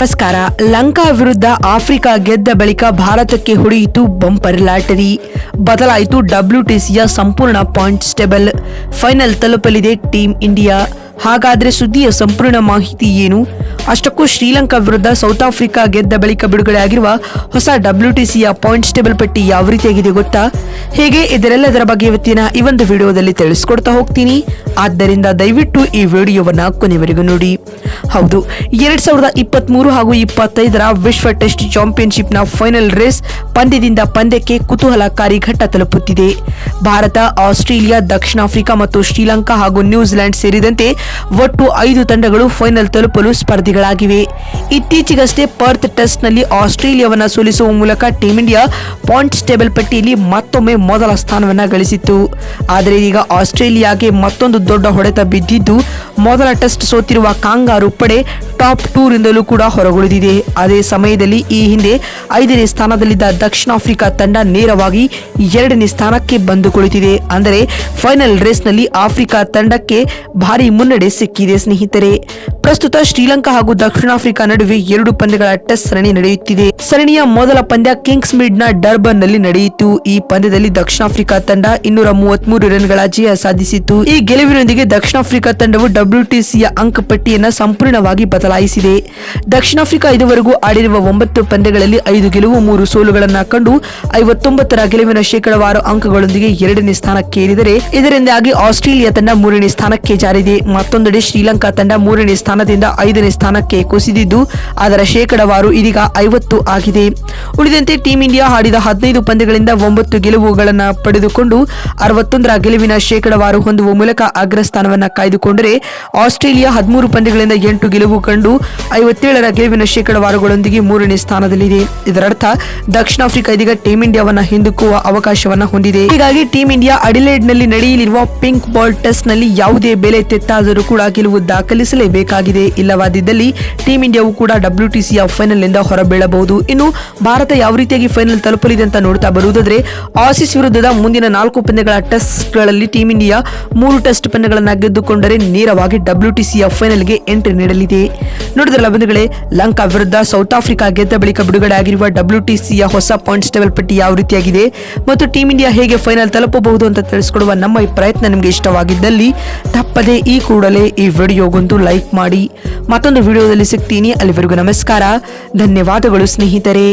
ನಮಸ್ಕಾರ. ಲಂಕಾ ವಿರುದ್ಧ ಆಫ್ರಿಕಾ ಗೆದ್ದ ಬಳಿಕ ಭಾರತಕ್ಕೆ ಹೊಡೆಯಿತು ಬಂಪರ್ ಲಾಟರಿ. ಬದಲಾಯಿತು ಡಬ್ಲ್ಯೂಟಿಸಿಯ ಸಂಪೂರ್ಣ ಪಾಯಿಂಟ್ಸ್ ಟೇಬಲ್ ಫೈನಲ್ ತಲುಪಲಿದೆ ಟೀಮ್ ಇಂಡಿಯಾ. ಹಾಗಾದ್ರೆ ಸುದ್ದಿಯ ಸಂಪೂರ್ಣ ಮಾಹಿತಿ ಏನು? ಅಷ್ಟಕ್ಕೂ ಶ್ರೀಲಂಕಾ ವಿರುದ್ಧ ಸೌತ್ ಆಫ್ರಿಕಾ ಗೆದ್ದ ಬಳಿಕ ಬಿಡುಗಡೆಯಾಗಿರುವ ಹೊಸ ಡಬ್ಲ್ಯೂಟಿಸಿಯ ಪಾಯಿಂಟ್ಸ್ ಟೇಬಲ್ ಪಟ್ಟಿ ಯಾವ ರೀತಿಯಾಗಿದೆ ಗೊತ್ತಾ? ಹೇಗೆ? ಇದರೆಲ್ಲದರ ಬಗ್ಗೆ ಇವತ್ತಿನ ಈ ಒಂದು ವಿಡಿಯೋದಲ್ಲಿ ತಿಳಿಸ್ಕೊಡ್ತಾ ಹೋಗ್ತೀನಿ. ಆದ್ದರಿಂದ ದಯವಿಟ್ಟು ಈ ವಿಡಿಯೋವನ್ನು ಕೊನೆವರೆಗೂ ನೋಡಿ. ಹೌದು, ಎರಡ್ ಸಾವಿರದ ಇಪ್ಪತ್ತ್ ಮೂರು ಹಾಗೂ ಇಪ್ಪತ್ತೈದರ ವಿಶ್ವ ಟೆಸ್ಟ್ ಚಾಂಪಿಯನ್ಶಿಪ್ನ ಫೈನಲ್ ರೇಸ್ ಪಂದ್ಯದಿಂದ ಪಂದ್ಯಕ್ಕೆ ಕುತೂಹಲಕಾರಿ ಘಟ್ಟ ತಲುಪುತ್ತಿದೆ. ಭಾರತ, ಆಸ್ಟ್ರೇಲಿಯಾ, ದಕ್ಷಿಣ ಆಫ್ರಿಕಾ ಮತ್ತು ಶ್ರೀಲಂಕಾ ಹಾಗೂ ನ್ಯೂಜಿಲೆಂಡ್ ಸೇರಿದಂತೆ ಒಟ್ಟು ಐದು ತಂಡಗಳು ಫೈನಲ್ ತಲುಪಲು ಸ್ಪರ್ಧಿಗಳಾಗಿವೆ. ಇತ್ತೀಚೆಗಷ್ಟೇ ಪರ್ತ್ ಟೆಸ್ಟ್ನಲ್ಲಿ ಆಸ್ಟ್ರೇಲಿಯಾವನ್ನು ಸೋಲಿಸುವ ಮೂಲಕ ಟೀಂ ಇಂಡಿಯಾ ಪಾಯಿಂಟ್ಸ್ ಟೇಬಲ್ ಪಟ್ಟಿಯಲ್ಲಿ ಮತ್ತೊಮ್ಮೆ ಮೊದಲ ಸ್ಥಾನವನ್ನು ಗಳಿಸಿತ್ತು. ಆದರೆ ಈಗ ಆಸ್ಟ್ರೇಲಿಯಾಗೆ ಮತ್ತೊಂದು ದೊಡ್ಡ ಹೊಡೆತ ಬಿದ್ದಿದ್ದು ಮೊದಲ ಟೆಸ್ಟ್ ಸೋತಿರುವ ಕಾಂಗಾರು ಪಡೆ ಟಾಪ್ ಟೂರಿಂದಲೂ ಕೂಡ ಹೊರಗುಳಿದಿದೆ. ಅದೇ ಸಮಯದಲ್ಲಿ ಈ ಹಿಂದೆ ಐದನೇ ಸ್ಥಾನದಲ್ಲಿದ್ದ ದಕ್ಷಿಣ ಆಫ್ರಿಕಾ ತಂಡ ನೇರವಾಗಿ ಎರಡನೇ ಸ್ಥಾನಕ್ಕೆ ಬಂದು ಕುಳಿತಿದೆ. ಅಂದರೆ ಫೈನಲ್ ರೇಸ್ನಲ್ಲಿ ಆಫ್ರಿಕಾ ತಂಡಕ್ಕೆ ಭಾರಿ ಮುನ್ನಡೆ ಸಿಕ್ಕಿದೆ ಸ್ನೇಹಿತರೆ. ಪ್ರಸ್ತುತ ಶ್ರೀಲಂಕಾ ಹಾಗೂ ದಕ್ಷಿಣ ಆಫ್ರಿಕಾ ನಡುವೆ ಎರಡು ಪಂದ್ಯಗಳ ಟೆಸ್ಟ್ ಸರಣಿ ನಡೆಯುತ್ತಿದೆ. ಸರಣಿಯ ಮೊದಲ ಪಂದ್ಯ ಕಿಂಗ್ಸ್ ಮಿಡ್ನ ಡರ್ಬನ್ನಲ್ಲಿ ನಡೆಯಿತು. ಈ ಪಂದ್ಯದಲ್ಲಿ ದಕ್ಷಿಣ ಆಫ್ರಿಕಾ ತಂಡ ಇನ್ನೂರ ಮೂವತ್ಮೂರು ರನ್ಗಳ ಜಯ ಸಾಧಿಸಿತು ಈ ಗೆಲುವಿನೊಂದಿಗೆ ದಕ್ಷಿಣ ಆಫ್ರಿಕಾ ತಂಡವು ಡಬ್ಲ್ಯೂಟಿಸಿಯ ಅಂಕ ಪಟ್ಟಿಯನ್ನು ಸಂಪೂರ್ಣವಾಗಿ ಬದಲಾಯಿಸಿದೆ. ದಕ್ಷಿಣ ಆಫ್ರಿಕಾ ಇದುವರೆಗೂ ಆಡಿರುವ ಒಂಬತ್ತು ಪಂದ್ಯಗಳಲ್ಲಿ ಐದು ಗೆಲುವು, ಮೂರು ಸೋಲುಗಳನ್ನು ಕಂಡು ಐವತ್ತೊಂಬತ್ತರ ಗೆಲುವಿನ ಶೇಕಡವಾರು ಅಂಕಗಳೊಂದಿಗೆ ಎರಡನೇ ಸ್ಥಾನಕ್ಕೇರಿದರೆ ಇದರಿಂದಾಗಿ ಆಸ್ಟ್ರೇಲಿಯಾ ತಂಡ ಮೂರನೇ ಸ್ಥಾನಕ್ಕೆ ಜಾರಿದೆ. ಮತ್ತೊಂದೆಡೆ ಶ್ರೀಲಂಕಾ ತಂಡ ಮೂರನೇ ಸ್ಥಾನದಿಂದ ಐದನೇ ಸ್ಥಾನಕ್ಕೆ ಕುಸಿದಿದ್ದು, ಅದರ ಶೇಕಡವಾರು ಇದೀಗ ಐವತ್ತು ಆಗಿದೆ. ಉಳಿದಂತೆ ಟೀಂ ಇಂಡಿಯಾ ಆಡಿದ ಹದಿನೈದು ಪಂದ್ಯಗಳಿಂದ ಒಂಬತ್ತು ಗೆಲುವುಗಳನ್ನು ಪಡೆದುಕೊಂಡು ಅರವತ್ತೊಂದರ ಗೆಲುವಿನ ಶೇಕಡವಾರು ಹೊಂದುವ ಮೂಲಕ ಅಗ್ರಸ್ಥಾನವನ್ನ ಕಾಯ್ದುಕೊಂಡರೆ ಆಸ್ಟ್ರೇಲಿಯಾ ಹದಿಮೂರು ಪಂದ್ಯಗಳಿಂದ ಎಂಟು ಗೆಲುವು ಕಂಡು ಐವತ್ತೇಳರ ಗೆಲುವಿನ ಶೇಕಡವಾರುಗಳೊಂದಿಗೆ ಮೂರನೇ ಸ್ಥಾನದಲ್ಲಿದೆ. ಇದರರ್ಥ, ದಕ್ಷಿಣ ಆಫ್ರಿಕಾ ಇದೀಗ ಟೀಂ ಇಂಡಿಯಾವನ್ನು ಹಿಂದಿಕ್ಕುವ ಅವಕಾಶವನ್ನ ಹೊಂದಿದೆ. ಹೀಗಾಗಿ ಟೀಂ ಇಂಡಿಯಾ ಅಡಿಲೇಡ್ನಲ್ಲಿ ನಡೆಯಲಿರುವ ಪಿಂಕ್ ಬಾಲ್ ಟೆಸ್ಟ್ನಲ್ಲಿ ಯಾವುದೇ ಬೆಲೆ ತೆತ್ತಾದರೂ ಕೂಡ ಗೆಲುವು ದಾಖಲಿಸಲೇಬೇಕಾಗಿದೆ. ಇಲ್ಲವಾದಿದ್ದಲ್ಲಿ ಟೀಂ ಇಂಡಿಯಾವು ಕೂಡ ಡಬ್ಲ್ಯೂಟಿಸಿಯ ಫೈನಲ್ನಿಂದ ಹೊರಬೀಳಬಹುದು. ಇನ್ನು ಭಾರತ ಯಾವ ರೀತಿಯಾಗಿ ಫೈನಲ್ ತಲುಪಲಿದೆ ಅಂತ ನೋಡ್ತಾ ಬರುವುದಾದ್ರೆ, ಆಸಿಸ್ ವಿರುದ್ಧದ ಮುಂದಿನ ನಾಲ್ಕು ಪಂದ್ಯಗಳ ಟೆಸ್ಟ್ಗಳಲ್ಲಿ ಟೀಂ ಇಂಡಿಯಾ ಮೂರು ಟೆಸ್ಟ್ ಪಂದ್ಯಗಳನ್ನು ಗೆದ್ದುಕೊಂಡರೆ ನೇರವಾಗಿ ಡಬ್ಲ್ಯೂಟಿಸಿಯ ಫೈನಲ್ಗೆ ಎಂಟ್ರಿ ನೀಡಲಿದೆ. ನೋಡಿದ್ರಲ್ಲ ಬಂಧುಗಳೇ, ಲಂಕಾ ವಿರುದ್ಧ ಸೌತ್ ಆಫ್ರಿಕಾ ಗೆದ್ದ ಬಳಿಕ ಬಿಡುಗಡೆ ಆಗಿರುವ ಡಬ್ಲ್ಯೂಟಿಸಿಯ ಹೊಸ ಪಾಯಿಂಟ್ಸ್ ಟೇಬಲ್ ಪಟ್ಟಿ ಯಾವ ರೀತಿಯಾಗಿದೆ ಮತ್ತು ಟೀಂ ಇಂಡಿಯಾ ಹೇಗೆ ಫೈನಲ್ ತಲುಪಬಹುದು ಅಂತ ತಿಳಿಸ್ಕೊಡುವ ನಮ್ಮ ಈ ಪ್ರಯತ್ನ ನಿಮಗೆ ಇಷ್ಟವಾಗಿದ್ದಲ್ಲಿ ತಪ್ಪದೆ ಈ ಕೂಡಲೇ ಈ ವಿಡಿಯೋಗೊಂದು ಲೈಕ್ ಮಾಡಿ. ಮತ್ತೊಂದು ವಿಡಿಯೋದಲ್ಲಿ ಸಿಗ್ತೀನಿ. ಅಲ್ಲಿವರೆಗೂ ನಮಸ್ಕಾರ. ಧನ್ಯವಾದಗಳು ಸ್ನೇಹಿತರೆ.